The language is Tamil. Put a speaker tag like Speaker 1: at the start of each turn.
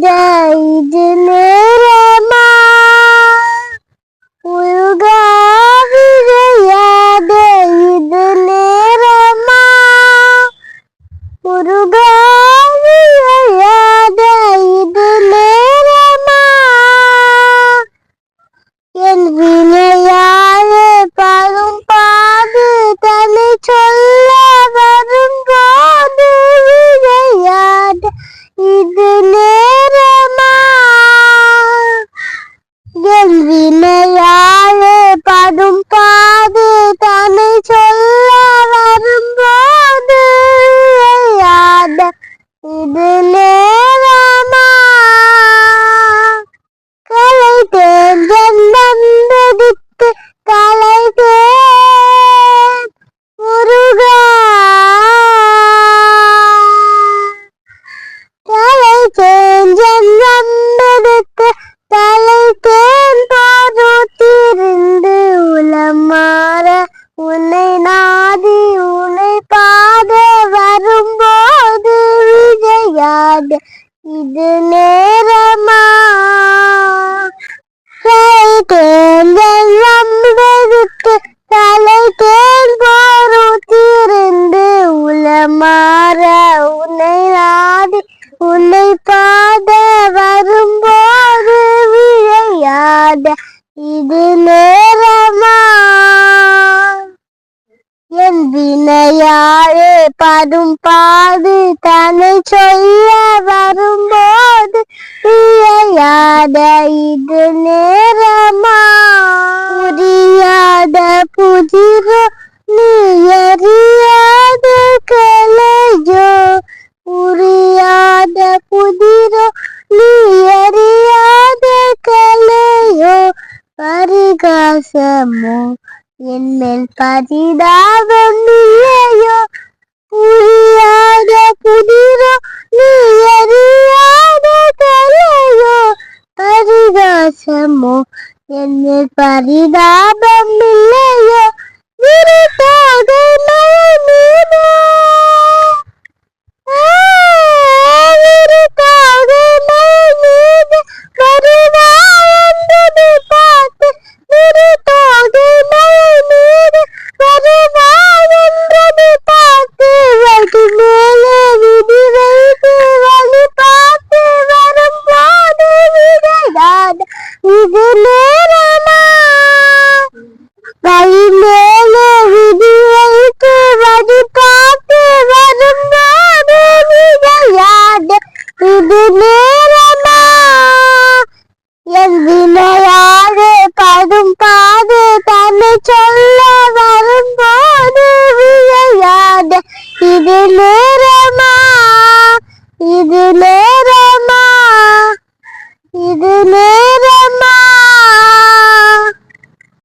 Speaker 1: இது நேரமா முருகா விளையாட இது நேரமா முருகா விளையாட நாதி உனை பாத வரும்போது விஜயாது இது நேரமா? தலை தலை தேன் போருத்திருந்து உளமாற உன்னை நாதி உன்னை பாத வரும்போது விழையாத இது நேரமா வினையாளே படும் பாது தன்னை சொல்ல வரும்போது விளையாட இது நேரமா? புரியாத புதிரோ நீ அறியாத கலையோ? புரியாத புதிரோ நீ அறியாத கலையோ? பரிகாசமோ என்னில் பரிதாபம் இல்லையோ புரியாத புதிரோ நீ அறியாத கலையோ பரிகாசமோ என்னில்